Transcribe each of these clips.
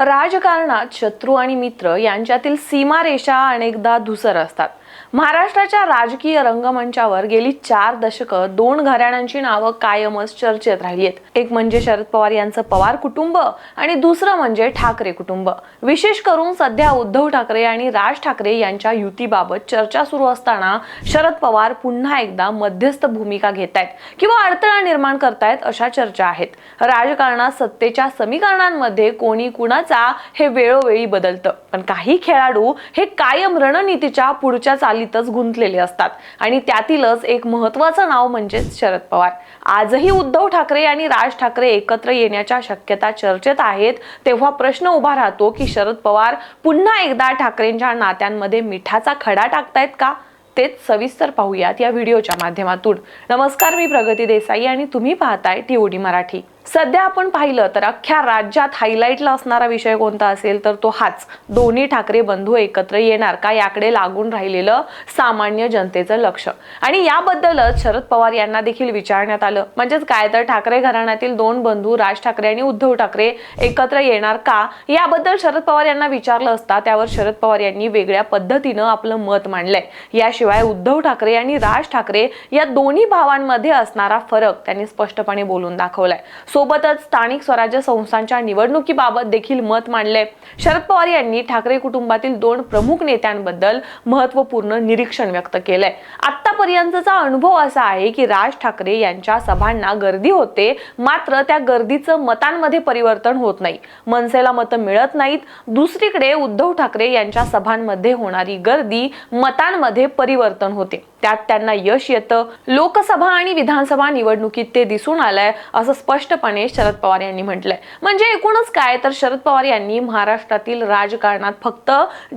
राजकारणात शत्रू आणि मित्र यांच्यातील सीमारेषा अनेकदा धुसर असतात. महाराष्ट्राच्या राजकीय रंगमंचावर गेली चार दशकं दोन घराण्यांची नावं कायमच चर्चेत राहिली आहेत. एक म्हणजे शरद पवार यांचं पवार कुटुंब आणि दुसरं म्हणजे ठाकरे कुटुंब. विशेष करून सध्या उद्धव ठाकरे आणि राज ठाकरे यांच्या युतीबाबत चर्चा सुरू असताना शरद पवार पुन्हा एकदा मध्यस्थ भूमिका घेत आहेत किंवा अडथळा निर्माण करतायत अशा चर्चा आहेत. राजकारणात सत्तेच्या समीकरणांमध्ये कोणी कुणाचा हे वेळोवेळी बदलतं. पण काही खेळाडू हे कायम रणनीतीच्या पुढच्या चालीतच गुंतलेले असतात. आणि त्यातीलच एक महत्वाचं नाव म्हणजेच शरद पवार. आजही उद्धव ठाकरे आणि राज ठाकरे एकत्र येण्याच्या शक्यता चर्चेत आहेत तेव्हा प्रश्न उभा राहतो की शरद पवार पुन्हा एकदा ठाकरेंच्या नात्यांमध्ये मिठाचा खडा टाकतायत का? तेच सविस्तर पाहूयात या व्हिडिओच्या माध्यमातून. नमस्कार मी प्रगती देसाई आणि तुम्ही पाहताय टीओडी मराठी. सध्या आपण पाहिलं तर अख्ख्या राज्यात हायलाईटला असणारा विषय कोणता असेल तर तो हाच. दोन्ही ठाकरे बंधू एकत्र येणार का याकडे लागून राहिलेलं सामान्य जनतेचं लक्ष. आणि याबद्दलच शरद पवार यांना देखील विचारण्यात आलं. म्हणजेच काय तर ठाकरे घराण्यातील दोन बंधू राज ठाकरे आणि उद्धव ठाकरे एकत्र येणार का? याबद्दल शरद पवार यांना विचारलं असता त्यावर शरद पवार यांनी वेगळ्या पद्धतीनं आपलं मत मांडलंय. याशिवाय उद्धव ठाकरे आणि राज ठाकरे या दोन्ही भावांमध्ये असणारा फरक त्यांनी स्पष्टपणे बोलून दाखवलाय. सोबतच स्थानिक स्वराज्य संस्थांच्या निवडणुकीबाबत देखील मत मांडले. शरद पवार यांनी ठाकरे कुटुंबातील दोन प्रमुख नेत्यांबद्दल महत्त्वपूर्ण निरीक्षण व्यक्त केलंय. आतापर्यंतचा अनुभव असा आहे की राज ठाकरे यांच्या सभांना गर्दी होते मात्र त्या गर्दीचं मतांमध्ये परिवर्तन होत नाही. मनसेला मतं मिळत नाहीत. दुसरीकडे उद्धव ठाकरे यांच्या सभांमध्ये होणारी गर्दी मतांमध्ये परिवर्तन होते. त्यात त्यांना यश येतं. लोकसभा आणि विधानसभा निवडणुकीत ते दिसून आलंय असं स्पष्टपणे शरद पवार यांनी म्हटलंय. म्हणजे एकूणच काय? तर शरद पवार यांनी महाराष्ट्रातील राजकारणात फक्त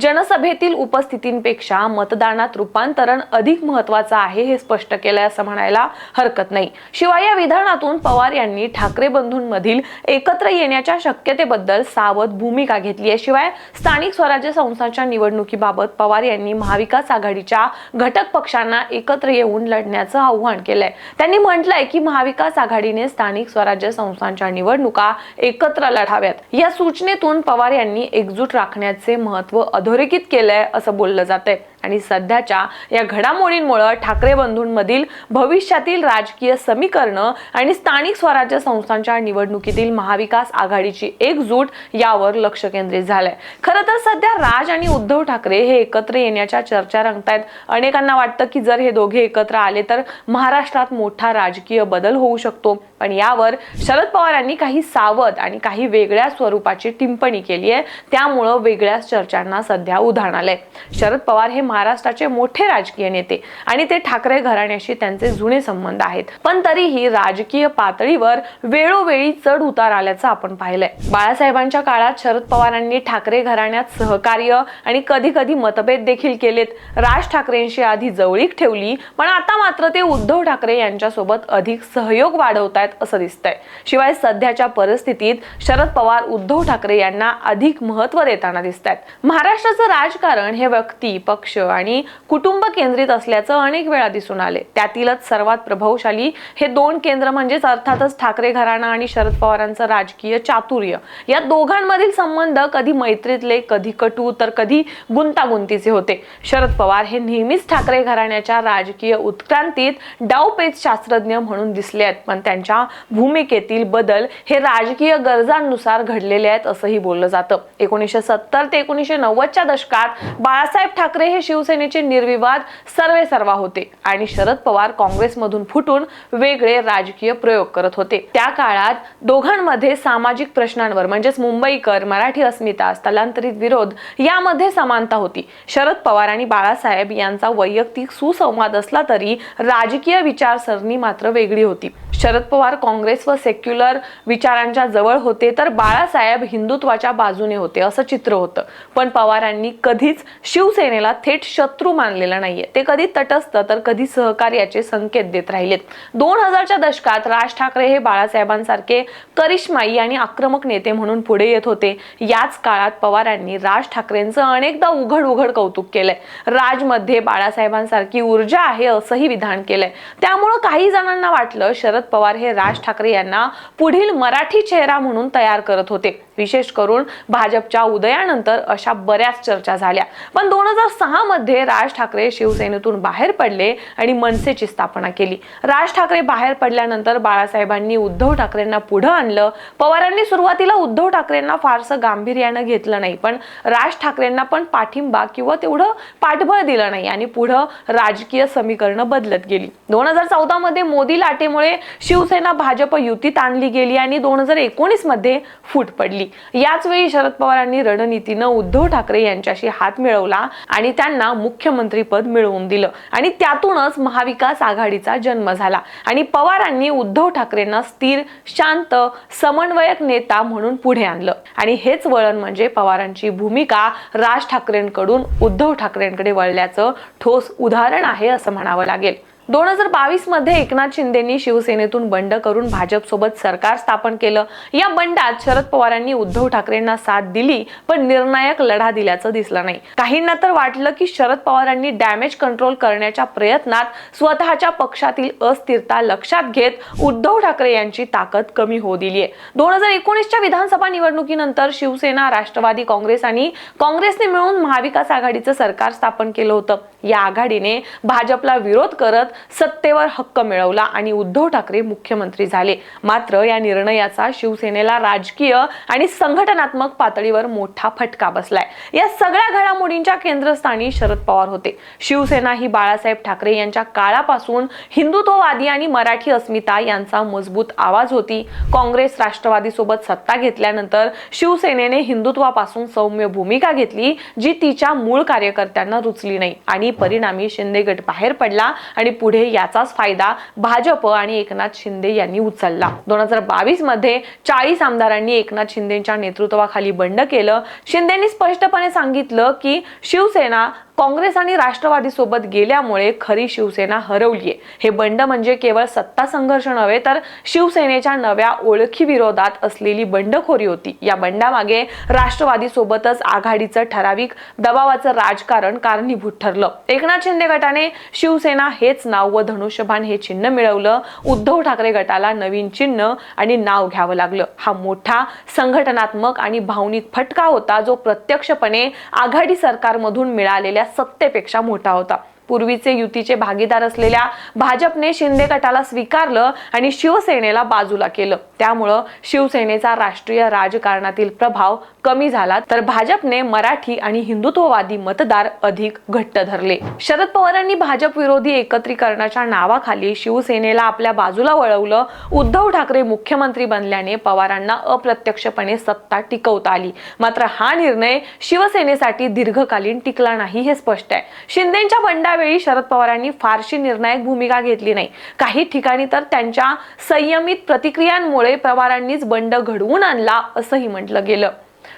जनसभेतील उपस्थितींपेक्षा मतदानात रूपांतरण अधिक महत्वाचं आहे हे स्पष्ट केलंय असं म्हणायला हरकत नाही. शिवाय या विधानातून पवार यांनी ठाकरे बंधूंमधील एकत्र येण्याच्या शक्यतेबद्दल सावध भूमिका घेतली आहे. शिवाय स्थानिक स्वराज्य संस्थांच्या निवडणुकीबाबत पवार यांनी महाविकास आघाडीच्या घटक पक्षांना एकत्र येऊन लढण्याचं आव्हान केलंय. त्यांनी म्हटलंय की महाविकास आघाडीने स्थानिक स्वराज्य संस्थांच्या निवडणुका एकत्र लढाव्यात. या सूचनेतून पवार यांनी एकजूट राखण्याचे महत्त्व अधोरेखित केलंय असं बोललं जातंय. आणि सध्याच्या या घडामोडींमुळे ठाकरे बंधूंमधील भविष्यातील राजकीय समीकरणं आणि स्थानिक स्वराज्य संस्थांच्या निवडणुकीतील महाविकास आघाडीची एकजूट यावर लक्ष केंद्रित झालंय. खरं तर सध्या राज आणि उद्धव ठाकरे हे एकत्र येण्याच्या चर्चा रंगतायत. अनेकांना वाटतं की जर हे दोघे एकत्र आले तर महाराष्ट्रात मोठा राजकीय बदल होऊ शकतो. पण यावर शरद पवारांनी काही सावध आणि काही वेगळ्या स्वरूपाची टिप्पणी केली आहे त्यामुळं वेगळ्याच चर्चांना सध्या उधाण आलंय. शरद पवार हे महाराष्ट्राचे मोठे राजकीय नेते आणि ते ठाकरे घराण्याशी त्यांचे जुने संबंध आहेत. पण तरीही राजकीय पातळीवर वेळोवेळी चढ उतार आल्याचं आपण पाहिलंय. बाळासाहेबांच्या काळात शरद पवारांनी ठाकरे घराण्यात सहकार्य आणि कधी कधी मतभेद देखील केलेत. राज ठाकरेंशी आधी जवळीक ठेवली पण आता मात्र ते उद्धव ठाकरे यांच्यासोबत अधिक सहयोग वाढवतायत असं दिसतंय. शिवाय सध्याच्या परिस्थितीत शरद पवार उद्धव ठाकरे यांना अधिक महत्त्व देताना दिसत आहेत महाराष्ट्राचं राजकारण हे व्यक्ती पक्ष आणि कुटुंब केंद्रित असल्याचं अनेक वेळा दिसून आले. त्यातीलच सर्वात प्रभावशाली हे दोन केंद्र म्हणजेच अर्थातच ठाकरे घराणा आणि शरद पवारांचं राजकीय चातुर्य. या दोघांमधील संबंध कधी मैत्रीतले कधी कटू तर कधी गुंतागुंतीचे होते. शरद पवार हे नेहमीच ठाकरे घराण्याच्या राजकीय उत्क्रांतीत डावपेच शास्त्रज्ञ म्हणून दिसले आहेत. पण त्यांच्या भूमिकेतील बदल हे राजकीय गरजांनुसार घडलेले आहेत असंही बोललं जातं. एकोणीसशे सत्तर ते एकोणीसशे नव्वदच्या दशकात बाळासाहेब ठाकरे हे शिवसेनेचे निर्विवाद सर्वे सर्वा होते आणि शरद पवार काँग्रेसमधून फुटून वेगळे राजकीय प्रयोग करत होते. त्या काळात दोघांमध्ये सामाजिक प्रश्नांवर म्हणजेच मुंबईकर मराठी अस्मिता स्थलांतरित विरोध यामध्ये समानता होती. शरद पवार आणि बाळासाहेब यांचा वैयक्तिक सुसंवाद असला तरी राजकीय विचारसरणी मात्र वेगळी होती. शरद पवार काँग्रेस व सेक्युलर विचारांच्या जवळ होते तर बाळासाहेब हिंदुत्वाच्या बाजूने होते असं चित्र होतं. पण पवारांनी कधीच शिवसेनेला थेट शत्रू मानलेला नाहीये. ते कधी तटस्थ तर कधी सहकार्याचे संकेत देत राहिलेत. दोन हजारच्या दशकात राज ठाकरे हे बाळासाहेबांसारखे करिश्माई आणि आक्रमक नेते म्हणून पुढे येत होते. याच काळात पवारांनी राज ठाकरेंचं अनेकदा उघड उघड कौतुक केलंय. राजमध्ये बाळासाहेबांसारखी ऊर्जा आहे असंही विधान केलंय. त्यामुळं काही जणांना वाटलं शरद पवार हे राज ठाकरे यांना पुढील मराठी चेहरा म्हणून तयार करत होते. विशेष करून भाजपच्या उदयानंतर अशा बऱ्याच चर्चा झाल्या. पण दोन हजार सहा मध्ये राज ठाकरे शिवसेनेतून बाहेर पडले आणि मनसेची स्थापना केली. राज ठाकरे बाहेर पडल्यानंतर बाळासाहेबांनी उद्धव ठाकरेंना पुढे आणलं. पवारांनी सुरुवातीला उद्धव ठाकरेंना फारसं गांभीर्यानं घेतलं नाही पण राज ठाकरेंना पण पाठिंबा किंवा तेवढं पाठबळ दिलं नाही आणि पुढं राजकीय समीकरणं बदलत गेली. दोन हजार चौदा मध्ये मोदी लाटेमुळे शिवसेना भाजप युतीत आणली गेली आणि दोन हजार एकोणीसमध्ये फूट पडली. याच वेळी शरद पवारांनी रणनीतीनं उद्धव ठाकरे यांच्याशी हात मिळवला आणि त्यांना मुख्यमंत्रीपद मिळवून दिलं. आणि त्यातूनच महाविकास आघाडीचा जन्म झाला. आणि पवारांनी उद्धव ठाकरेंना स्थिर शांत समन्वयक नेता म्हणून पुढे आणलं. आणि हेच वळण म्हणजे पवारांची भूमिका राज ठाकरेंकडून उद्धव ठाकरेंकडे वळल्याचं ठोस उदाहरण आहे असं म्हणावं लागेल. दोन हजार बावीसमध्ये एकनाथ शिंदेनी शिवसेनेतून बंड करून भाजपसोबत सरकार स्थापन केलं. या बंडात शरद पवारांनी उद्धव ठाकरेंना साथ दिली पण निर्णायक लढा दिल्याचं दिसलं नाही. काहींना तर वाटलं की शरद पवारांनी डॅमेज कंट्रोल करण्याच्या प्रयत्नात स्वतःच्या पक्षातील अस्थिरता लक्षात घेत उद्धव ठाकरे यांची ताकद कमी होऊ दिली आहे दोन हजार एकोणीसच्या विधानसभा निवडणुकीनंतर शिवसेना राष्ट्रवादी काँग्रेस आणि काँग्रेसने मिळून महाविकास आघाडीचं सरकार स्थापन केलं होतं. या आघाडीने भाजपला विरोध करत सत्तेवर हक्क मिळवला आणि उद्धव ठाकरे मुख्यमंत्री झाले. मात्र या निर्णयाचा शिवसेनेला राजकीय आणि संघटनात्मक पातळीवर मोठा फटका बसलाय. या सगळ्या घडामोडींच्या केंद्रस्थानी शरद पवार होते. शिवसेना ही बाळासाहेब ठाकरे यांच्या काळापासून हिंदुत्ववादी आणि मराठी अस्मिता यांचा मजबूत आवाज होती. काँग्रेस राष्ट्रवादी सोबत सत्ता घेतल्यानंतर शिवसेनेने हिंदुत्वापासून सौम्य भूमिका घेतली जी तिच्या मूळ कार्यकर्त्यांना रुचली नाही. आणि परिणामी शिंदे गट बाहेर पडला आणि पुढे याचाच फायदा भाजप आणि एकनाथ शिंदे यांनी उचलला. दोन हजार बावीसमध्ये चाळीस आमदारांनी एकनाथ शिंदेच्या नेतृत्वाखाली बंड केलं. शिंदेनी स्पष्टपणे सांगितलं की शिवसेना काँग्रेस आणि राष्ट्रवादी सोबत गेल्यामुळे खरी शिवसेना हरवलीये. हे बंड म्हणजे केवळ सत्ता संघर्ष नव्हे तर शिवसेनेच्या नव्या ओळखी विरोधात असलेली बंडखोरी होती. या बंडामागे राष्ट्रवादी सोबतच आघाडीचं ठराविक दबावाचं राजकारण कारणीभूत ठरलं. एकनाथ शिंदे गटाने शिवसेना हेच नाव व धनुष्यबाण हे चिन्ह मिळवलं. उद्धव ठाकरे गटाला नवीन चिन्ह आणि नाव घ्यावं लागलं. हा मोठा संघटनात्मक आणि भावनिक फटका होता जो प्रत्यक्षपणे आघाडी सरकारमधून मिळालेल्या सत्तेपेक्षा मोठा होता. पूर्वीचे युतीचे भागीदार असलेल्या भाजपने शिंदे गटाला स्वीकारलं आणि शिवसेनेला बाजूला केलं. त्यामुळं शिवसेनेचा राष्ट्रीय राजकारणातील प्रभाव कमी झाला तर भाजपने मराठी आणि हिंदुत्ववादी मतदार अधिक घट्ट धरले. शरद पवारांनी भाजप विरोधी एकत्रीकरणाच्या नावाखाली शिवसेनेला आपल्या बाजूला वळवलं. उद्धव ठाकरे मुख्यमंत्री बनल्याने पवारांना अप्रत्यक्षपणे सत्ता टिकवता आली. मात्र हा निर्णय शिवसेनेसाठी दीर्घकालीन टिकला नाही हे स्पष्ट आहे. शिंदेच्या बंडावेळी शरद पवारांनी फारशी निर्णायक भूमिका घेतली नाही. काही ठिकाणी तर त्यांच्या संयमित प्रतिक्रियांमुळे पवारांनीच बंड घडवून आणला असंही म्हटलं गेलं.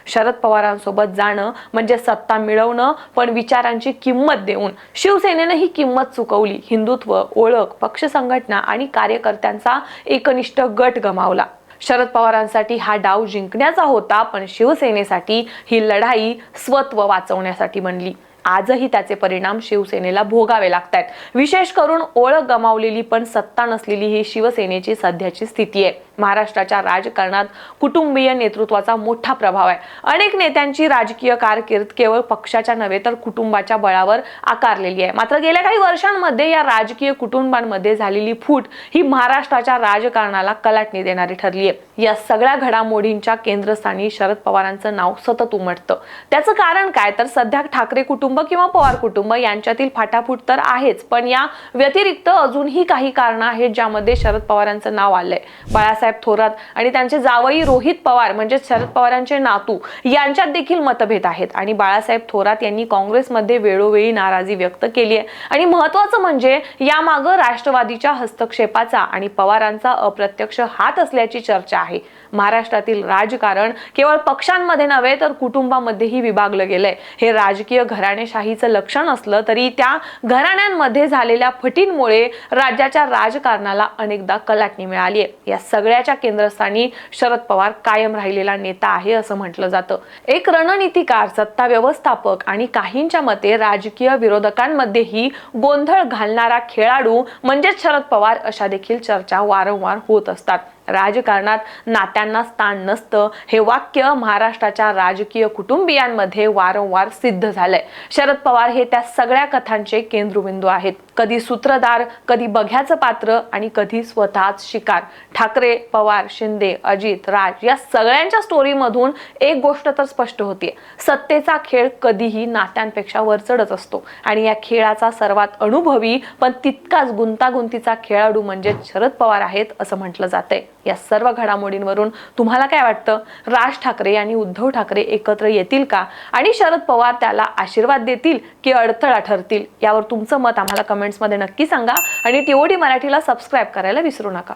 शरद पवारांसोबत जाणं म्हणजे सत्ता मिळवणं पण विचारांची किंमत देऊन. शिवसेनेनं ही किंमत चुकवली. हिंदुत्व ओळख पक्ष संघटना आणि कार्यकर्त्यांचा एकनिष्ठ गट गमावला. शरद पवारांसाठी हा डाव जिंकण्याचा होता पण शिवसेनेसाठी ही लढाई स्वत्व वाचवण्यासाठी बनली. आजही त्याचे परिणाम शिवसेनेला भोगावे लागत आहेत विशेष करून ओळख गमावलेली पण सत्ता नसलेली ही शिवसेनेची सध्याची स्थिती आहे. महाराष्ट्राच्या राजकारणात कुटुंबीय नेतृत्वाचा मोठा प्रभाव आहे. अनेक नेत्यांची राजकीय कारकीर्द केवळ पक्षाच्या नव्हे तर कुटुंबाच्या बळावर आकारलेली आहे. मात्र गेल्या काही वर्षांमध्ये या राजकीय कुटुंबांमध्ये झालेली फूट ही महाराष्ट्राच्या राजकारणाला कलाटणी देणारी ठरली आहे. या सगळ्या घडामोडींच्या केंद्रस्थानी शरद पवारांचं नाव सतत उमटतं. त्याचं कारण काय? तर सध्या ठाकरे कुटुंब कुटुंब किंवा पवार कुटुंब यांच्यातील फाटाफूट तर आहेच पण या व्यतिरिक्त अजूनही काही कारणं आहेत ज्यामध्ये शरद पवारांचं नाव आलंय. बाळासाहेब थोरात आणि त्यांचे जावई रोहित पवार म्हणजे शरद पवारांचे नातू यांच्यात देखील मतभेद आहेत. आणि बाळासाहेब थोरात यांनी काँग्रेसमध्ये वेळोवेळी नाराजी व्यक्त केली आहे. आणि महत्वाचं म्हणजे यामागं राष्ट्रवादीच्या हस्तक्षेपाचा आणि पवारांचा अप्रत्यक्ष हात असल्याची चर्चा आहे. महाराष्ट्रातील राजकारण केवळ पक्षांमध्ये नव्हे तर कुटुंबामध्येही विभागलं गेलंय. हे राजकीय घराणे घराणेशाहीचं लक्षण असलं तरी त्या घराण्यांमध्ये झालेल्या फटींमुळे राज्याच्या राजकारणाला अनेकदा कलाटणी मिळाली आहे या सगळ्याच्या केंद्रस्थानी शरद पवार कायम राहिलेला नेता आहे असं म्हटलं जातं. एक रणनीतिकार सत्ता व्यवस्थापक आणि काहींच्या मते राजकीय विरोधकांमध्येही गोंधळ घालणारा खेळाडू म्हणजेच शरद पवार अशा देखील चर्चा वारंवार होत असतात. राजकारणात नात्यांना स्थान नसतं. हे वाक्य महाराष्ट्राच्या राजकीय कुटुंबियांमध्ये वारंवार सिद्ध झालंय. शरद पवार हे त्या सगळ्या कथांचे केंद्रबिंदू आहेत. कधी सूत्रधार कधी बघ्याचं पात्र आणि कधी स्वतःच शिकार. ठाकरे पवार शिंदे अजित राज या सगळ्यांच्या स्टोरीमधून एक गोष्ट तर स्पष्ट होतीये. सत्तेचा खेळ कधीही नात्यांपेक्षा वरचढच असतो. आणि या खेळाचा सर्वात अनुभवी पण तितकाच गुंतागुंतीचा खेळाडू म्हणजे शरद पवार आहेत असं म्हटलं जातंय. या सर्व घडामोडींवरून तुम्हाला काय वाटतं? राज ठाकरे आणि उद्धव ठाकरे एकत्र येतील का? आणि शरद पवार त्याला आशीर्वाद देतील की अडथळा ठरतील? यावर तुमचं मत आम्हाला कमेंट्समध्ये नक्की सांगा. आणि टीओडी मराठीला सबस्क्राईब करायला विसरू नका.